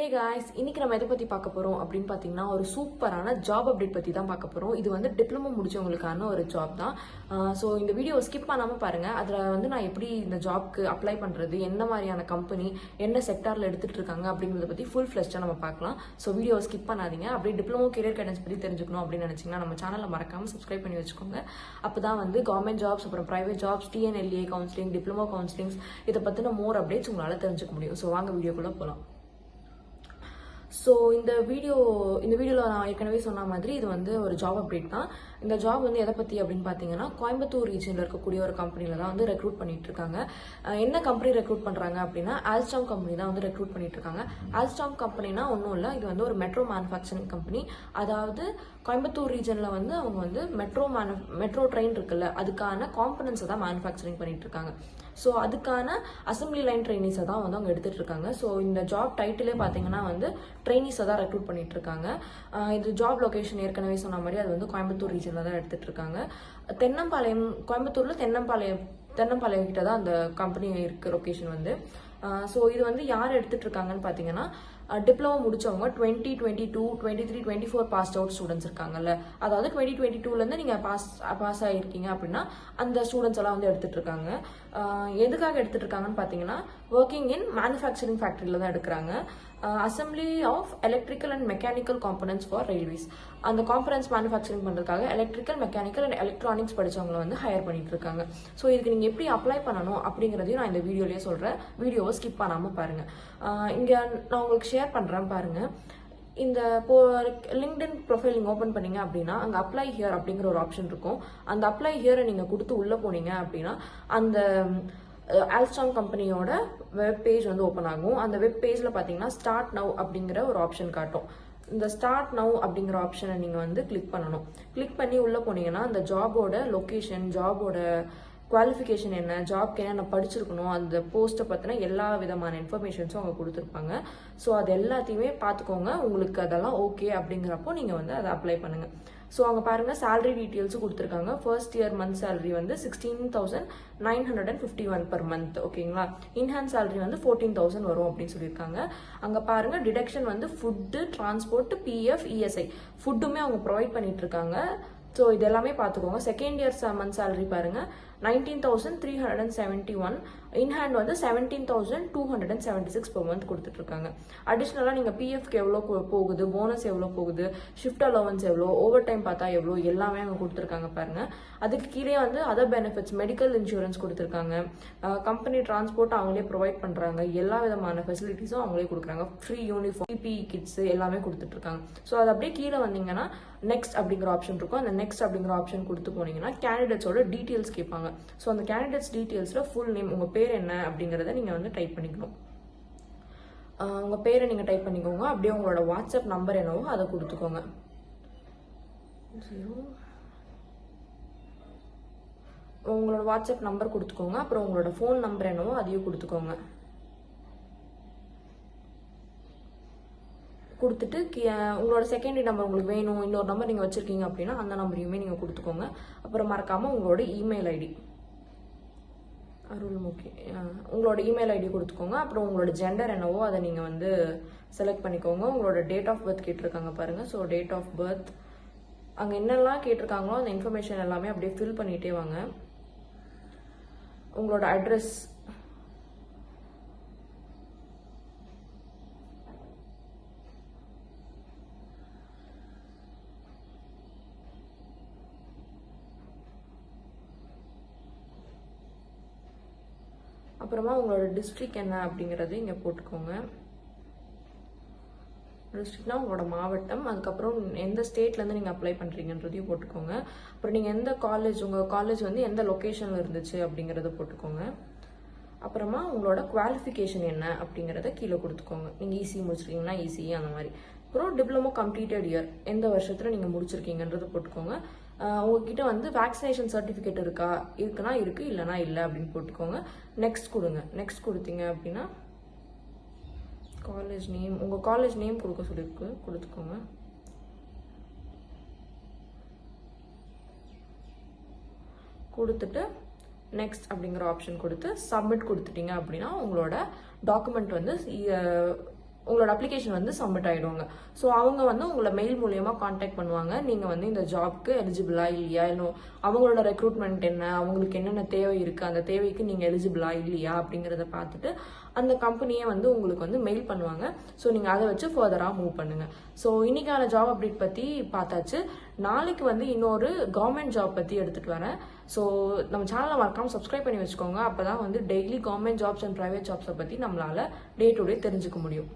Hey guys இன்னைக்கு நம்ம எதை பத்தி பார்க்க போறோம் அப்படின்னு பாத்தீங்கன்னா ஒரு சூப்பரான ஜாப் அப்டேட் பத்தி தான் பார்க்க போறோம். இது வந்து டிப்ளமோ முடிச்சவங்களுக்கான ஒரு ஜாப் தான். ஸோ இந்த வீடியோ ஸ்கிப் பண்ணாம பாருங்க. அதுல வந்து நான் எப்படி இந்த ஜாப்க்கு அப்ளை பண்றது என்ன மாதிரியான கம்பெனி என்ன செக்டார்ல எடுத்துட்டு இருக்காங்க அப்படிங்கறத பத்தி ஃபுல் ஃபிளஷ்டா நம்ம பார்க்கலாம். ஸோ வீடியோ ஸ்கிப் பண்ணாதீங்க. அப்படியே டிப்ளமோ கெரியர் கைடன்ஸ் பத்தி தெரிஞ்சுக்கணும் அப்படின்னு நினைச்சீங்கன்னா நம்ம சேனலை மறக்காம சப்ஸ்கிரைப் பண்ணி வச்சுக்கோங்க. அப்பதான் வந்து கவர்மெண்ட் ஜாப்ஸ் அப்புறம் private jobs TNLA counselling diploma counsellings இதை பத்தின மோர் அப்டேட்ஸ் உங்களால தெரிஞ்சுக்க முடியும். ஸோ வாங்க வீடியோக்குள்ள போகலாம் ஸோ இந்த வீடியோ இந்த வீடியோவில் நான் ஏற்கனவே சொன்ன மாதிரி இது வந்து ஒரு ஜாப் அப்டேட் தான். இந்த ஜாப் வந்து எதை பற்றி அப்படின்னு பார்த்தீங்கன்னா கோயம்புத்தூர் ரீஜனில் இருக்கக்கூடிய ஒரு கம்பெனியில் தான் வந்து ரெக்ரூட் பண்ணிட்டு இருக்காங்க. என்ன கம்பெனி ரெக்ரூட் பண்ணுறாங்க அப்படின்னா ஆல்ஸ்டாம் கம்பெனி தான் வந்து ரெக்ரூட் பண்ணிட்டு இருக்காங்க. ஆல்ஸ்டாம் கம்பெனினா ஒன்றும் இல்லை இது வந்து ஒரு மெட்ரோ மேனுஃபேக்சரிங் கம்பெனி அதாவது கோயம்புத்தூர் ரீஜனில் வந்து அவங்க வந்து மெட்ரோ மேனு மெட்ரோ ட்ரெயின் இருக்குல்ல அதுக்கான காம்பனன்ஸை தான் மேனுஃபேக்சரிங் பண்ணிட்டு இருக்காங்க. ஸோ அதுக்கான அசம்பிளி லைன் ட்ரைனிஸை தான் வந்து அவங்க எடுத்துகிட்டு இருக்காங்க. ஸோ இந்த ஜாப் டைட்டிலே பார்த்தீங்கன்னா வந்து ட்ரைனிஸை தான் ரெக்ரூட் பண்ணிட்டு இருக்காங்க. இது ஜாப் லொகேஷன் ஏற்கனவே சொன்ன மாதிரி அது வந்து கோயம்புத்தூர் ரீஜனில் தான் எடுத்துட்டு இருக்காங்க. தென்னம்பாளையம் கோயம்புத்தூரில் தென்னம்பாளையம் தென்னம்பாளையம் கிட்ட தான் அந்த கம்பெனி இருக்கு லொக்கேஷன் வந்து. ஸோ இது வந்து யார் எடுத்துட்டு இருக்காங்கன்னு பார்த்தீங்கன்னா டிப்ளமோ முடிச்சவங்க twenty twenty two twenty three twenty four pass out students இருக்காங்கல்ல. அதாவது டுவெண்ட்டி டுவெண்ட்டி டூலேருந்து நீங்கள் பாஸ் பாஸ் ஆகிருக்கீங்க அப்படின்னா அந்த ஸ்டூடெண்ட்ஸ் எல்லாம் வந்து எடுத்துட்டு இருக்காங்க எதுக்காக எடுத்துட்டு இருக்காங்கன்னு பார்த்தீங்கன்னா ஒர்க்கிங் இன் மேனுஃபேக்சரிங் ஃபேக்ட்ரியில் தான் எடுக்கிறாங்க. Assembly of electrical and mechanical components for railways அந்த காம்பனன்ஸ் மேனுஃபேக்சரிங் பண்ணுறதுக்காக எலக்ட்ரிக்கல் மெக்கானிக்கல் அண்ட் எலக்ட்ரானிக்ஸ் படித்தவங்களை வந்து ஹையர் பண்ணிட்டு இருக்காங்க ஸோ இதுக்கு நீங்கள் எப்படி அப்ளை பண்ணணும் அப்படிங்கிறதையும் நான் இந்த வீடியோலேயே சொல்கிறேன் வீடியோவை ஸ்கிப் பண்ணாமல் பாருங்கள் uh, இங்கே நான் உங்களுக்கு ஷேர் பண்ணுறேன் பாருங்கள் இந்த இப்போ லிங்க்டின் ப்ரொஃபைல் நீங்கள் ஓப்பன் பண்ணீங்க அப்படின்னா அங்கே அப்ளை ஹியர் அப்படிங்கிற ஒரு ஆப்ஷன் இருக்கும். அந்த அப்ளை ஹியரை நீங்கள் கொடுத்து உள்ளே போனீங்க அப்படின்னா அந்த ஆல்ஸ்டாம் கம்பெனியோட வெப் பேஜ் வந்து ஓப்பன் ஆகும். அந்த வெப் பேஜில் பார்த்தீங்கன்னா ஸ்டார்ட் நவ் அப்படிங்கிற ஒரு ஆப்ஷன் காட்டும். இந்த ஸ்டார்ட் நவ் அப்படிங்கிற ஆப்ஷனை நீங்கள் வந்து கிளிக் பண்ணணும். கிளிக் பண்ணி உள்ளே போனீங்கன்னா அந்த ஜாபோட லொக்கேஷன் ஜாபோட குவாலிஃபிகேஷன் என்ன ஜாப்க்கு என்னென்ன படிச்சிருக்கணும் அந்த போஸ்ட்டை பற்றின எல்லா விதமான இன்ஃபர்மேஷன்ஸும் அவங்க கொடுத்துருப்பாங்க. ஸோ அது எல்லாத்தையுமே பார்த்துக்கோங்க உங்களுக்கு அதெல்லாம் ஓகே அப்படிங்கிறப்போ நீங்கள் வந்து அதை அப்ளை பண்ணுங்கள் ஸோ அங்கே பாருங்கள் சேலரி டீட்டெயில்ஸும் கொடுத்துருக்காங்க. ஃபர்ஸ்ட் இயர் மந்த் சேலரி வந்து sixteen thousand nine hundred and fifty one per month ஓகேங்களா இன்ஹேண்ட் சேலரி வந்து ஃபோர்டீன் தௌசண்ட் வரும் அப்படின்னு சொல்லியிருக்காங்க. அங்கே பாருங்கள் டிடக்ஷன் வந்து ஃபுட்டு டிரான்ஸ்போர்ட் பிஎஃப் இஎஸ்ஐ ஃபுட்டுமே அவங்க ப்ரொவைட் பண்ணிட்டு இருக்காங்க. ஸோ இது எல்லாமே பார்த்துக்கோங்க. செகண்ட் இயர் மந்த் சேலரி பாருங்க. Nineteen thousand three hundred and seventy one in hand வந்து seventeen thousand two hundred and seventy six per month கொடுத்துட்ருக்காங்க அடிஷ்னலாக நீங்கள் பிஎஃப்க்கு எவ்வளோ போகுது போனஸ் எவ்வளோ போகுது ஷிஃப்ட் அலோவன்ஸ் எவ்வளோ ஓவர் டைம் பார்த்தா எவ்வளோ எல்லாமே அவங்க கொடுத்துருக்காங்க பாருங்க. அதுக்கு கீழே வந்து அதர் பெனிஃபிட்ஸ் மெடிக்கல் இன்சூரன்ஸ் கொடுத்துருக்காங்க. கம்பெனி டிரான்ஸ்போர்ட் அவங்களே ப்ரொவைட் பண்ணுறாங்க எல்லா விதமான ஃபெசிலிட்டிஸும் அவங்களே கொடுக்குறாங்க. ஃப்ரீ யூனிஃபார்ம் பிபி கிட்ஸ் எல்லாமே கொடுத்துட்ருக்காங்க. ஸோ அது அப்படியே கீழே வந்தீங்கன்னா நெக்ஸ்ட் அப்படிங்கிற ஆப்ஷன் இருக்கும். அந்த நெக்ஸ்ட் அப்படிங்கிற ஆப்ஷன் கொடுத்து போனீங்கன்னா கேண்டிடேட்ஸோட டீட்டெயில்ஸ் கேட்பாங்க. ஸோ அந்த கேண்டிடேட்ஸ் டீட்டெயில்ஸில் ஃபுல் நேம் உங்கள் பேர் என்ன அப்படிங்கிறத நீங்கள் வந்து டைப் பண்ணிக்கணும். உங்கள் பேரை நீங்கள் டைப் பண்ணிக்கோங்க. அப்படியே உங்களோட வாட்ஸ்அப் நம்பர் என்னவோ அதை கொடுத்துக்கோங்க. ஜீரோ உங்களோட வாட்ஸ்அப் நம்பர் கொடுத்துக்கோங்க. அப்புறம் உங்களோட ஃபோன் நம்பர் என்னவோ அதையும் கொடுத்துக்கோங்க. கொடுத்துட்டு உங்களோட செகண்டரி நம்பர் உங்களுக்கு வேணும் இன்னொரு நம்பர் நீங்கள் வச்சுருக்கீங்க அப்படின்னா அந்த நம்பரையுமே நீங்கள் கொடுத்துக்கோங்க. அப்புறம் மறக்காமல் உங்களோட இமெயில் ஐடி அருள்முகி அஹ் உங்களோட இமெயில் ஐடி கொடுத்துக்கோங்க. அப்புறம் உங்களோட ஜெண்டர் என்னவோ அதை நீங்கள் வந்து செலக்ட் பண்ணிக்கோங்க. உங்களோட டேட் ஆஃப் பர்த் கேட்டிருக்காங்க பாருங்கள் ஸோ டேட் ஆஃப் பர்த் அங்கே என்னெல்லாம் கேட்டிருக்காங்களோ அந்த இன்ஃபர்மேஷன் எல்லாமே அப்படியே ஃபில் பண்ணிகிட்டே வாங்க. உங்களோட அட்ரஸ் அப்புறமா உங்களோட டிஸ்ட்ரிக்ட் என்ன அப்படிங்கிறதையும் இங்கே போட்டுக்கோங்க. டிஸ்ட்ரிக்ட்னா உங்களோட மாவட்டம் அதுக்கப்புறம் எந்த ஸ்டேட்லேருந்து நீங்கள் அப்ளை பண்ணுறீங்கன்றதையும் போட்டுக்கோங்க. அப்புறம் நீங்கள் எந்த காலேஜ் உங்கள் காலேஜ் வந்து எந்த லொக்கேஷனில் இருந்துச்சு அப்படிங்கிறத போட்டுக்கோங்க. அப்புறமா உங்களோட குவாலிஃபிகேஷன் என்ன அப்படிங்கிறத கீழே கொடுத்துக்கோங்க. நீங்கள் ஈஸி முடிச்சிருக்கீங்கன்னா ஈஸி அந்த மாதிரி. அப்புறம் டிப்ளமோ கம்ப்ளீட்டட் இயர் எந்த வருஷத்தில் நீங்கள் முடிச்சிருக்கீங்கன்றதை போட்டுக்கோங்க. உங்ககிட்ட வந்து வேக்சினேஷன் சர்டிஃபிகேட் இருக்கா? இருக்குன்னா இருக்கு இல்லைனா இல்லை அப்படின்னு போட்டுக்கோங்க. நெக்ஸ்ட் கொடுங்க. நெக்ஸ்ட் கொடுத்தீங்க அப்படின்னா காலேஜ் நேம் உங்கள் காலேஜ் நேம் கொடுக்க சொல்லியிருக்கு கொடுத்துக்கோங்க. கொடுத்துட்டு நெக்ஸ்ட் அப்படிங்கிற ஆப்ஷன் கொடுத்து சப்மிட் கொடுத்துட்டீங்க அப்படின்னா உங்களோட டாக்குமெண்ட் வந்து உங்களோட அப்ளிகேஷன் வந்து சப்மிட் ஆயிடுவாங்க. ஸோ அவங்க வந்து உங்களை மெயில் மூலயமா காண்டாக்ட் பண்ணுவாங்க. நீங்கள் வந்து இந்த ஜாப்க்கு எலிஜிபிளா இல்லையா? இல்லை அவங்களோட ரெக்ரூட்மெண்ட் என்ன? அவங்களுக்கு என்னென்ன தேவை இருக்குது அந்த தேவைக்கு நீங்கள் எலிஜிபிளா இல்லையா? அப்படிங்கிறத பார்த்துட்டு அந்த கம்பெனியே வந்து உங்களுக்கு வந்து மெயில் பண்ணுவாங்க. ஸோ நீங்கள் அதை வச்சு ஃபர்தராக மூவ் பண்ணுங்க. ஸோ இன்னைக்கான ஜாப் அப்டேட் பற்றி பார்த்தாச்சு. நாளைக்கு வந்து இன்னொரு கவர்மெண்ட் ஜாப் பற்றி எடுத்துகிட்டு வரேன். ஸோ நம்ம சேனலை மறக்காமல் சப்ஸ்கிரைப் பண்ணி வச்சுக்கோங்க. அப்பதான் வந்து daily government jobs and private ஜாப்ஸை பற்றி நம்மளால் டே டு டே தெரிஞ்சுக்க முடியும்.